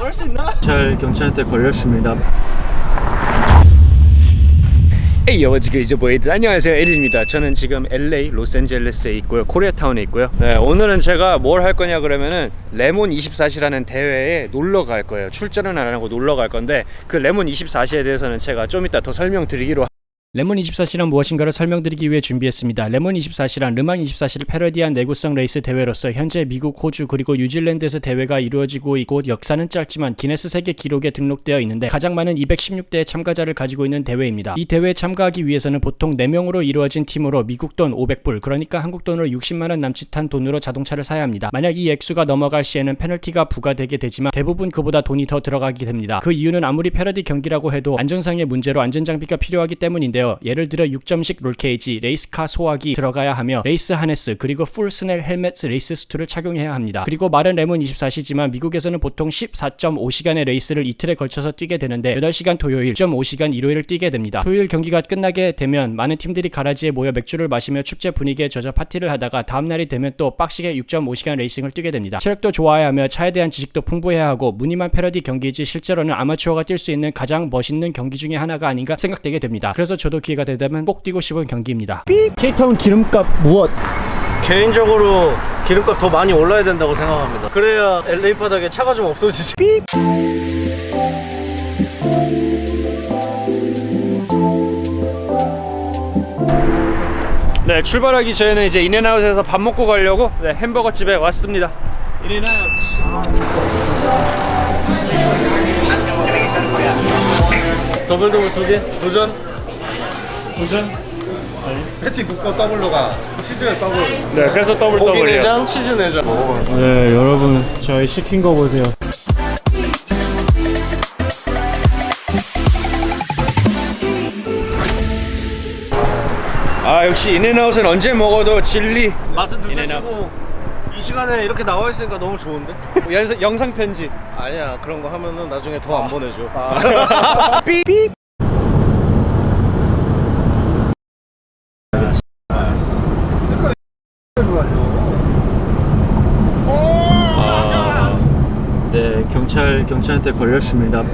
막을 수 있나? 잘 경찰한테 걸렸습니다. 에이요 지금 이제 뭐이들. 안녕하세요. 에린입니다. 저는 지금 LA 로스앤젤레스에 있고요. 코리아타운에 있고요. 네 오늘은 제가 뭘 할 거냐 그러면은 레몬 24시라는 대회에 놀러 갈 거예요. 출전은 안 하고 놀러 갈 건데 그 레몬 24시에 대해서는 제가 좀 이따 더 설명드리기로 레몬 24시란 무엇인가를 설명드리기 위해 준비했습니다. 레몬 24시란 르망 24시를 패러디한 내구성 레이스 대회로서 현재 미국, 호주 그리고 뉴질랜드에서 대회가 이루어지고 있고 역사는 짧지만 기네스 세계 기록에 등록되어 있는데 가장 많은 216대의 참가자를 가지고 있는 대회입니다. 이 대회에 참가하기 위해서는 보통 4명으로 이루어진 팀으로 미국 돈 500불 그러니까 한국 돈으로 60만 원 남짓한 돈으로 자동차를 사야 합니다. 만약 이 액수가 넘어갈 시에는 페널티가 부과되게 되지만 대부분 그보다 돈이 더 들어가게 됩니다. 그 이유는 아무리 패러디 경기라고 해도 안전상의 문제로 안전장비가 필요하기 때문인데 요. 예를 들어 6점식 롤케이지, 레이스카 소화기 들어가야 하며 레이스 하네스 그리고 풀 스넬 헬멧 레이스 수트를 착용해야 합니다. 그리고 말은 레몬 24시지만 미국에서는 보통 14.5시간의 레이스를 이틀에 걸쳐서 뛰게 되는데 8시간 토요일, 1.5시간 일요일을 뛰게 됩니다. 토요일 경기가 끝나게 되면 많은 팀들이 가라지에 모여 맥주를 마시며 축제 분위기에 젖어 파티를 하다가 다음 날이 되면 또 빡시게 6.5시간 레이싱을 뛰게 됩니다. 체력도 좋아야 하며 차에 대한 지식도 풍부해야 하고 무늬만 패러디 경기이지 실제로는 아마추어가 뛸 수 있는 가장 멋있는 경기 중에 하나가 아닌가 생각되게 됩니다. 그래서 저도 기회가 되다면 꼭 뛰고 싶은 경기입니다. 케이타운 기름값 무엇? 개인적으로 기름값 더 많이 올라야 된다고 생각합니다. 그래야 LA 바닥에 차가 좀 없어지지. 네 출발하기 전에는 이제 인앤아웃에서 밥 먹고 가려고 네, 햄버거 집에 왔습니다. 더블 더블 두 개. 도전. 도전. 패티 국가 더블로 가. 치즈에 더블. 네 그래서 더블 고기 더블이요. 내장, 치즈 내장. 네 여러분 저희 시킨 거 보세요. 아 역시 인앤아웃은 언제 먹어도 진리. 맛은 둘째 인앤아웃. 치고 이 시간에 이렇게 나와 있으니까 너무 좋은데? 연, 영상 편지. 아니야 그런 거 하면은 나중에 더 안 보내줘. 네 경찰 경찰한테 걸렸습니다.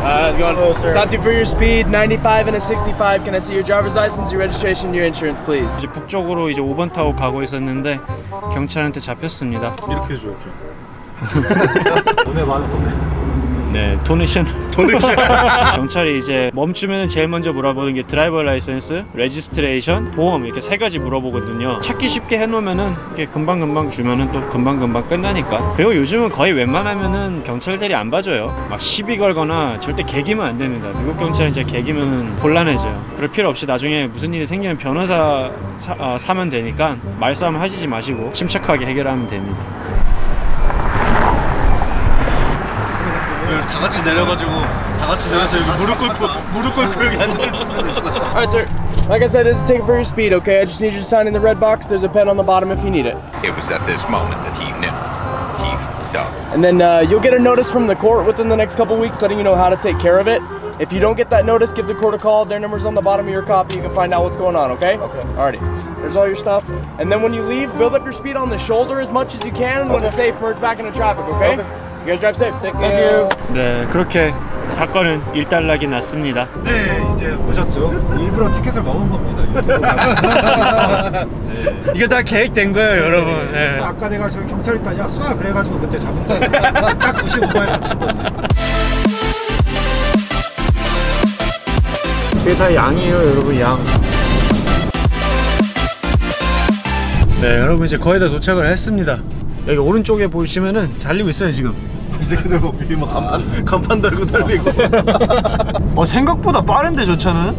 Uh, how's it going? Stopped you for your speed, 95 and a 65. Can I see your driver's license, your registration, your insurance, please? 이제 북쪽으로 이제 5번 타고 가고 있었는데 경찰한테 잡혔습니다. 이렇게 해줘 이렇게. 돈에 많아 돈에. 네, 도네이션. 도네이션. 경찰이 이제 멈추면 제일 먼저 물어보는 게 드라이버 라이센스, 레지스트레이션, 보험 이렇게 세 가지 물어보거든요. 찾기 쉽게 해놓으면은 이렇게 금방 금방 주면은 또 금방 금방 끝나니까. 그리고 요즘은 거의 웬만하면은 경찰들이 안 봐줘요. 막 시비 걸거나 절대 개기면 안 됩니다. 미국 경찰은 이제 개기면은 곤란해져요. 그럴 필요 없이 나중에 무슨 일이 생기면 변호사 사, 어, 사면 되니까 말싸움 하시지 마시고 침착하게 해결하면 됩니다. 다 같이 내려가지고 다 같이 내려서 여기 무릎 꿇고 무릎 꿇고 여기 앉아 있을 수도 있어. All right, sir. Like I said, this is taken for your speed, okay? I just need you to sign in the red box. There's a pen on the bottom if you need it. It was at this moment that he knew. He fucked up. And then uh, you'll get a notice from the court within the next couple weeks letting you know how to take care of it. If you don't get that notice, give the court a call. Their number's on the bottom of your copy. You can find out what's going on, okay? Okay. Alrighty. There's all your stuff. And then when you leave, build up your speed on the shoulder as much as you can. And when it's safe, merge back into traffic, okay? You guys drive safe. Thank you. 네, 그렇게 사건은 일단락이 났습니다. 네, 이제 보셨죠? 일부러 티켓을 먹은 겁니다. 유튜브 이게 다 계획된 거예요, 여러분. 네. 아까 내가 저기 경찰 있다, 야 쏴! 그래가지고 그때 잡은 거지. 딱 95마일 맞춘 거지. 이게 다 양이에요, 여러분, 양. 네, 여러분 이제 거의 다 도착을 했습니다. 여기 오른쪽에 보시면은 잘리고 있어요, 지금. 이 새끼들 뭐 미리 막 간판 간판 달고 달리고. 어, 생각보다 빠른데, 저 차는?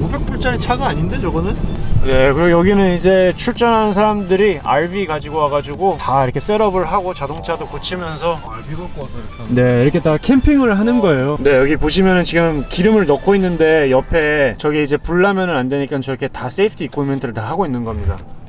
500불짜리 차가 아닌데 저거는? 네, 그리고 여기는 이제 출전하는 사람들이 RV 가지고 와가지고 다 이렇게 셋업을 하고 자동차도 고치면서 아, 비걸 거 와서 이렇게 하는 네 이렇게 다 캠핑을 하는 거예요 네 여기 보시면은 지금 기름을 넣고 있는데 옆에 저기 이제 불 나면은 안 되니까 저렇게 다 세이프티 이코멘트를 다 하고 있는 겁니다 네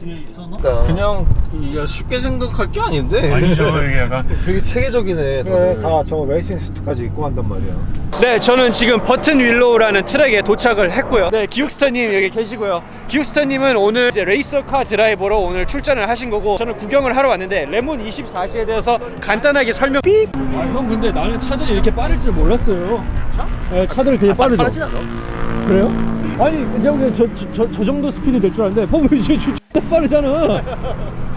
뒤에 있었나? 그냥 이게 쉽게 생각할 게 아닌데. 아니죠 이게 약간 되게 체계적이네. 그래 다저 레이싱 수트까지 입고 한단 말이야 네, 저는 지금 버튼 윌로우라는 트랙에 도착을 했고요. 네, 기욱스터님 여기 계시고요. 기욱스터님은 오늘 이제 레이서카 드라이버로 오늘 출전을 하신 거고, 저는 구경을 하러 왔는데 레몬 24시에 대해서 간단하게 설명. 삐. 아, 형 근데 나는 차들이 이렇게 빠를 줄 몰랐어요. 차? 네, 차들이 되게 빠르죠. 빠르진 않아. 그래요? 아니 그냥 저, 저, 저, 저 정도 스피드 될 줄 알았는데 봐봐 이제 저, 저 빠르잖아.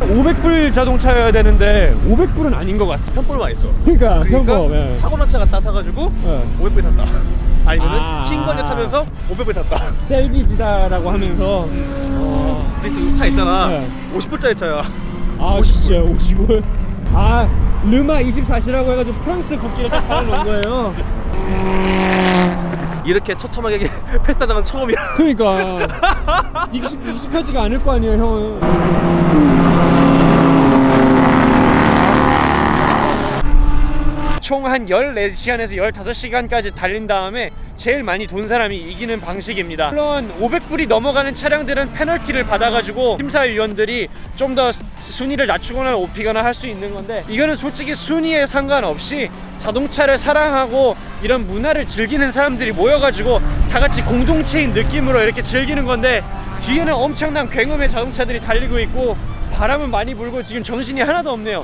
500불 자동차여야 되는데 500불은 아닌 것 같아. 편볼만 있어. 그러니까, 그러니까 평범. 예. 타고 난 차가 따사가지고 예. 500불 샀다. 아니면은 아. 친구한테 타면서 500불 샀다. 셀비지다라고 하면서 근데 저차 있잖아. 네. 50불짜리 차야. 아 진짜 50불. 아 르마 24시라고 해가지고 프랑스 국기를 딱 달아놓은 거예요. 이렇게 처참하게 패스하다가 처음이야. 그러니까 익숙, 익숙하지가 않을 거 아니에요 형은. 총 한 14시간에서 15시간까지 달린 다음에 제일 많이 돈 사람이 이기는 방식입니다. 물론 500불이 넘어가는 차량들은 페널티를 받아가지고 심사위원들이 좀 더 순위를 낮추거나 높이거나 할 수 있는 건데 이거는 솔직히 순위에 상관없이 자동차를 사랑하고 이런 문화를 즐기는 사람들이 모여가지고 다 같이 공동체인 느낌으로 이렇게 즐기는 건데 뒤에는 엄청난 굉음의 자동차들이 달리고 있고 바람은 많이 불고 지금 정신이 하나도 없네요.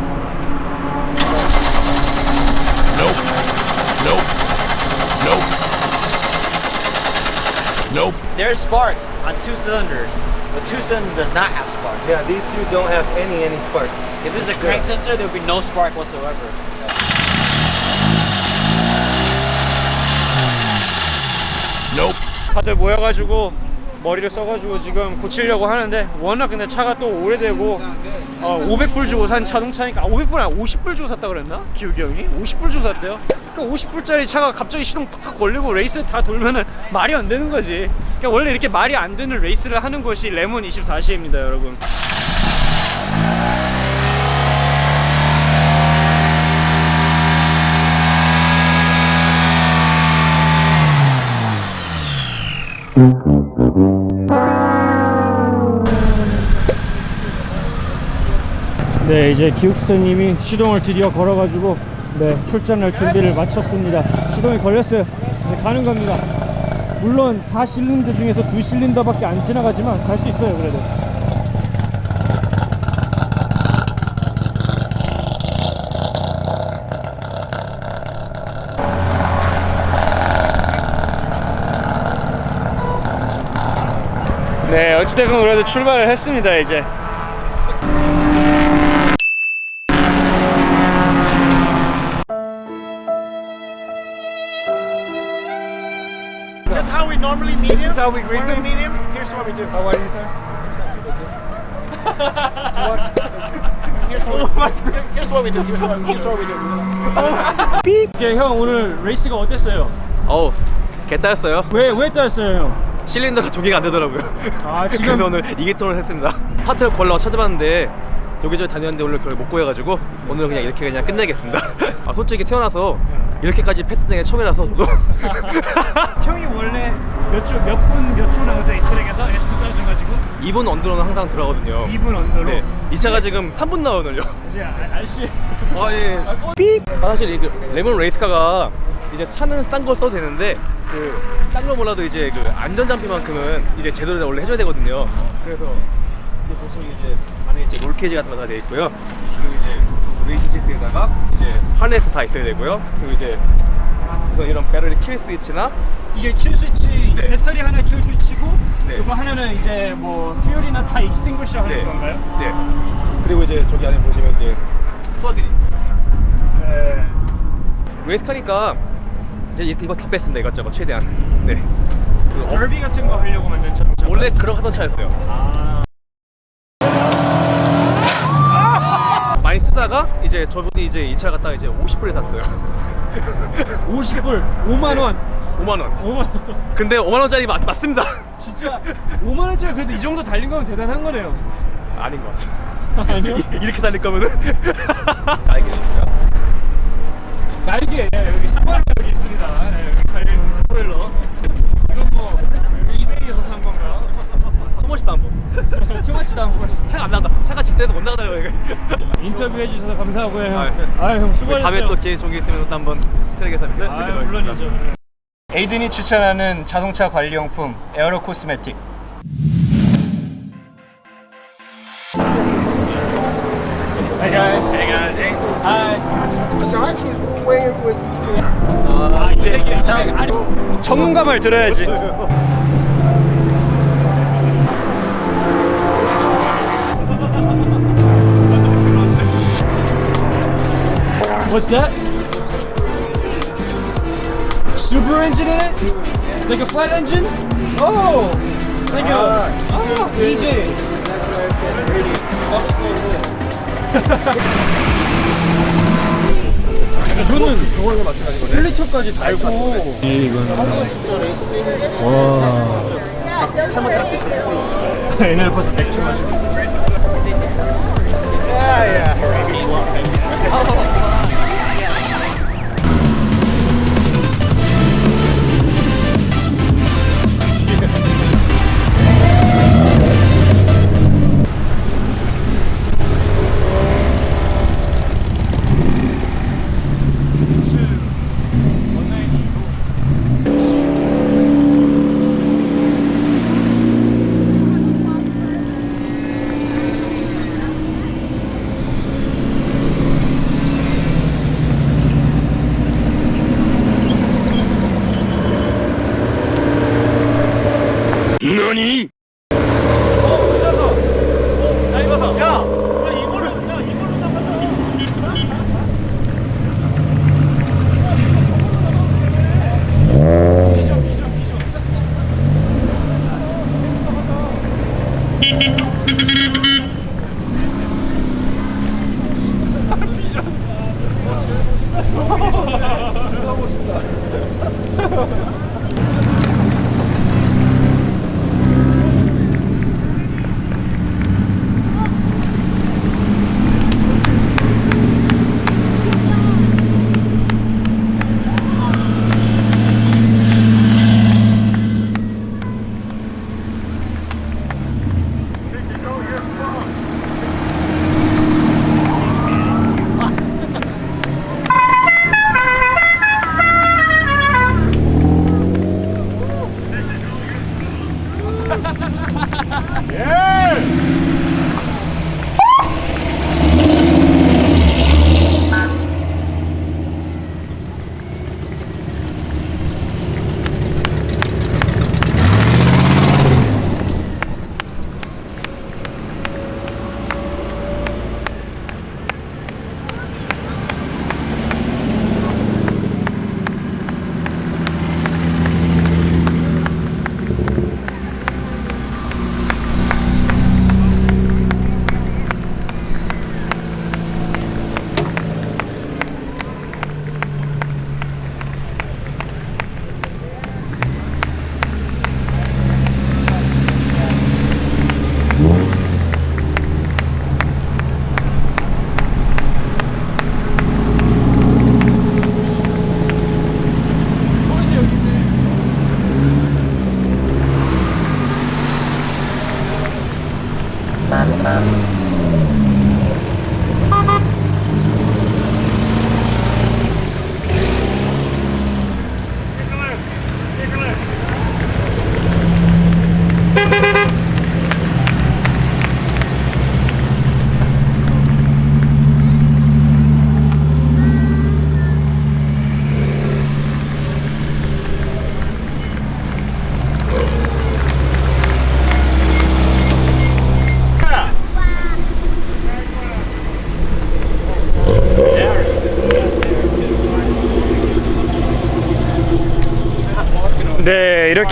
Nope. There's spark on two cylinders. The two cylinder does not have spark. Yeah, these two don't have any any spark. If this is a crank sensor, there would be no spark whatsoever. Nope. 다들 모여가지고 머리를 써가지고 지금 고치려고 하는데 워낙 근데 차가 또 오래되고 어, 500불 주고 산 자동차니까 아, 500불 아니 50불 주고 샀다 그랬나? 기욱이 형이? 50불 주고 샀대요 그러니까 50불짜리 차가 갑자기 시동 팍팍 걸리고 레이스 다 돌면은 말이 안 되는 거지. 그러니까 원래 이렇게 말이 안 되는 레이스를 하는 것이 레몬 24시입니다 여러분. 네 이제 기욱스터님이 시동을 드디어 걸어가지고 네 출전할 준비를 마쳤습니다. 시동이 걸렸어요. 네, 가는 겁니다. 물론 4실린더 중에서 2실린더밖에 안 지나가지만 갈 수 있어요 그래도. 네 어찌됐건 그래도 출발을 했습니다 이제 normally meet him. This is how we greet him. meet him. Here's what we do. How are you, sir? Here's what we, here's what we do. Here's what, here's what we do. 이게 형 오늘 레이스가 어땠어요? 어우, 개따였어요. 왜 왜 따였어요 형? 실린더가 두 개가 안 되더라고요. 아, 지금- 그래서 오늘 2기통을 했습니다. 파트를 구하려고 찾아봤는데 여기저기 다녔는데 오늘 그걸 못 구해가지고 오늘 그냥 이렇게 그냥 끝내겠습니다. 아 솔직히 태어나서 이렇게까지 패스장이 처음이라서 저도 형이 원래 몇초몇분 몇초 나오죠 이 트랙에서 S2000 가지고 2분 언더로는 항상 들어가거든요. 2분 언더로. 네, 이 차가 지금 3분 나오는요. 이제 아- 아저씨 아 예. 아, 사실 이 그 레몬 레이스카가 이제 차는 싼 걸 써도 되는데 그딴거 몰라도 이제 그 안전 장비만큼은 이제 제대로 원래 해줘야 되거든요. 그래서 이제 보시면 이제 안에 이제 롤케이지 같은 거 다 돼 있고요. 레이싱 시트에다가 이제 하네스 다 있어야 되고요. 그리고 이제 그래서 이런 배터리 킬 스위치나 이게 킬 스위치 네. 배터리 하나 킬 스위치고 네. 이거 하나는 이제 뭐 퓨얼이나 다 익스팅구셔 하는 네. 건가요? 네. 그리고 이제 저기 안에 보시면 이제 스퍼들이 네. 레이스카니까 이제 이- 이거 다 뺐습니다 이것저것 최대한. 네. 그 어- 더비 같은 거 하려고 만든 자동차. 원래 그런 하던 차였어요. 아. 많이 쓰다가 이제 저분이 이제 이 차를 갖다가 이제 50불에 샀어요. 50불 5만 원 5만 원. 5만 원 근데 5만 원짜리 맞, 맞습니다. 진짜 5만 원짜리 그래도 이 정도 달린 거면 대단한 거네요 아닌 것 같아. 아니요 이- 이렇게 달릴 거면은 알겠습니다. 날개 예, 여기 스포일러 여기 있습니다 예, 여기 달려 있는 스포일러 이건 뭐 이베이에서 산 건가요? 소머시다 한번. 투마치도 안 보였어 차가 안 나간다. 차가 직선에서 못 나가다요. 이거. 인터뷰 해 주셔서 감사하고요 형. 아, 네. 아형 수고하셨어요 다음에 또 기회 게 있으면 또 한번 트랙에서 뵙게 아. 물론이죠 에이든이 추천하는 자동차 관리용품 에어로 코스메틱. Hey guys Hey guys Hi 아, 이게 이상 아니 전문가 말 들어야지 What's that? Super engine in it? Like a flat engine? Oh! Thank you. Oh, easy. 이거는 1리터까지 달고 이거는 와 에너지 버스 맥주 마시고 있어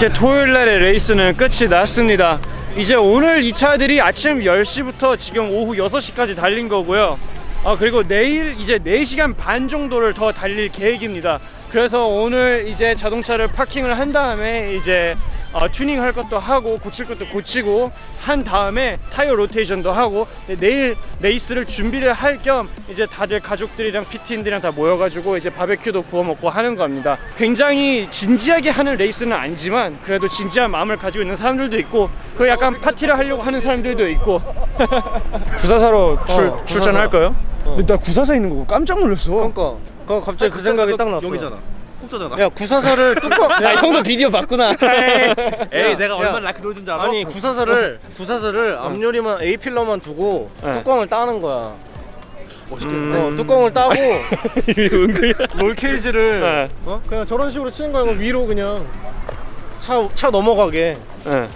이렇게 토요일 날의 레이스는 끝이 났습니다. 이제 오늘 이 차들이 아침 10시부터 지금 오후 6시까지 달린 거고요. 아 그리고 내일 이제 4시간 반 정도를 더 달릴 계획입니다. 그래서 오늘 이제 자동차를 파킹을 한 다음에 이제 어, 튜닝 할 것도 하고 고칠 것도 고치고 한 다음에 타이어 로테이션도 하고 네, 내일 레이스를 준비를 할 겸 이제 다들 가족들이랑 피티인들이랑 다 모여가지고 이제 바베큐도 구워 먹고 하는 겁니다. 굉장히 진지하게 하는 레이스는 아니지만 그래도 진지한 마음을 가지고 있는 사람들도 있고 그 약간 파티를 하려고 하는 사람들도 있고 구사사로 출, 출전할까요? 근데 나 구사사 있는 거 깜짝 놀랐어. 그러니까 그 갑자기 그 생각이 딱 났어. 여기잖아. 공짜잖아. 야 구사사를 뚜껑. 야 형도 비디오 봤구나. 에이 내가 얼마나 라크 놀던 줄 알아? 아니 구사설을 구사설을 앞유리만 A 필러만 두고 네. 뚜껑을 따는 거야. 멋있겠네. 어, 뚜껑을 따고 은근히. 롤 케이지를 네. 어? 그냥 저런 식으로 치는 거야. 이거 위로 그냥 차 차 넘어가게. 예.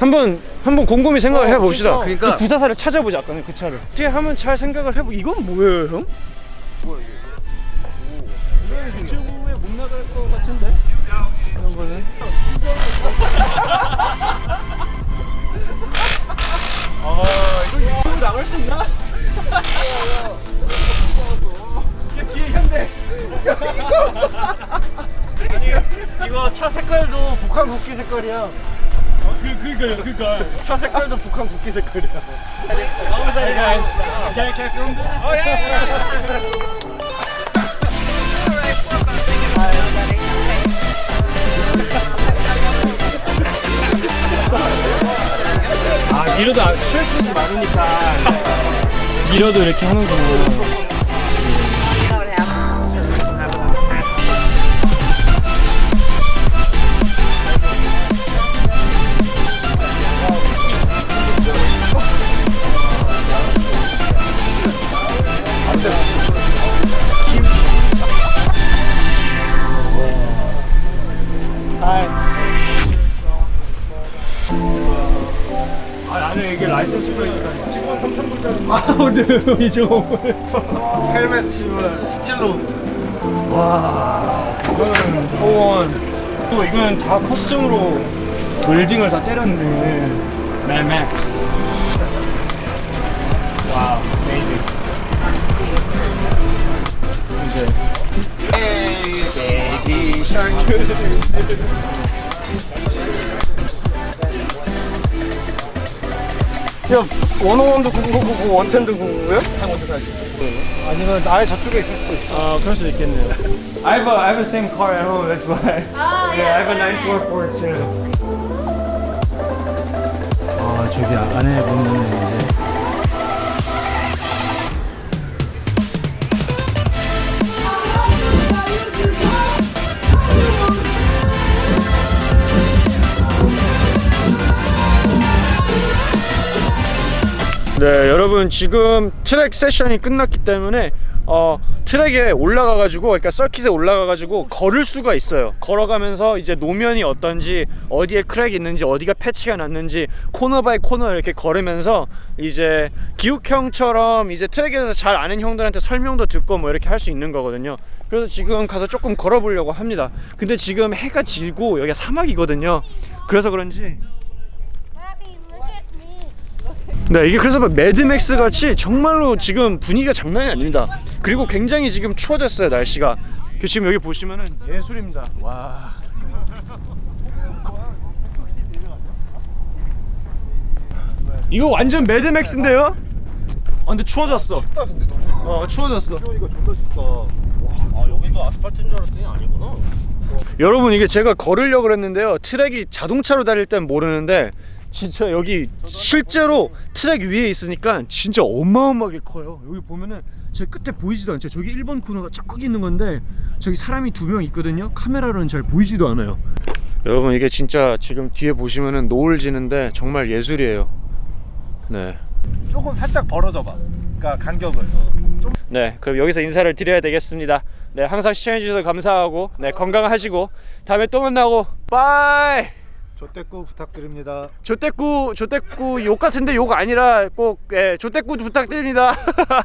한번 한번 곰곰이 생각을 어, 해봅시다. 진짜. 그러니까- 그 구사사를 찾아보자. 아까 그 차를. 어떻게 하면 잘 생각을 해보. 이건 뭐예요, 형? 유튜브에 못 나갈 것 같은데? 이런 거는. 이거 차 색깔도 북한 국기 색깔이야. 그 그니까요, 그니까. 차 색깔도 북한 국기 색깔이야. 아 미러도 안 스트레스지 많으니까. 미러도 이렇게 하는구나. 라이센스 플레이트가 아 근데 형이 저거 헬멧 치면 스틸로 와 이거는 소원 또 이거는 다 커스텀으로 웰딩을 다 때렸네 멜맥스 와우 메이징 야 원호원도 궁금하고 원텐도 궁금해요? 아니면 아예 저쪽에 있을 수도 있어. 아 그럴 수도 있겠네요 I have a, I have the same car at home that's why yeah, I have a 944 too 아 저기 안에 보면 이 여러분 지금 트랙 세션이 끝났기 때문에 어, 트랙에 올라가 가지고 그러니까 서킷에 올라가 가지고 걸을 수가 있어요. 걸어가면서 이제 노면이 어떤지 어디에 크랙이 있는지 어디가 패치가 났는지 코너 바이 코너 이렇게 걸으면서 이제 기욱형처럼 이제 트랙에 대해서 잘 아는 형들한테 설명도 듣고 뭐 이렇게 할 수 있는 거거든요. 그래서 지금 가서 조금 걸어보려고 합니다. 근데 지금 해가 지고 여기가 사막이거든요. 그래서 그런지 네, 이게 그래서 막 매드맥스 같이 정말로 지금 분위기가 장난이 아닙니다. 그리고 굉장히 지금 추워졌어요, 날씨가. 그 지금 여기 보시면은 예술입니다. 와. 이거 완전 매드맥스인데요? 아, 근데 추워졌어. 어, 추워졌어. 아 여기도 아스팔트인 줄 알았더니 아니구나. 여러분 이게 제가 걸으려고 그랬는데요 트랙이 자동차로 다닐 땐 모르는데 진짜 여기 실제로 트랙 위에 있으니까 진짜 어마어마하게 커요 여기 보면은 제 끝에 보이지도 않죠 저기 1번 코너가 저기 있는 건데 저기 사람이 두 명 있거든요 카메라로는 잘 보이지도 않아요 여러분 이게 진짜 지금 뒤에 보시면은 노을 지는데 정말 예술이에요 네 조금 살짝 벌어져봐. 그러니까 간격을. 네, 그럼 여기서 인사를 드려야 되겠습니다. 네, 항상 시청해 주셔서 감사하고, 네, 건강하시고, 다음에 또 만나고, 빠이! 조대꾸 부탁드립니다. 조떼꾸, 조떼꾸 욕 같은데 욕 아니라 꼭, 예, 조떼꾸 부탁드립니다.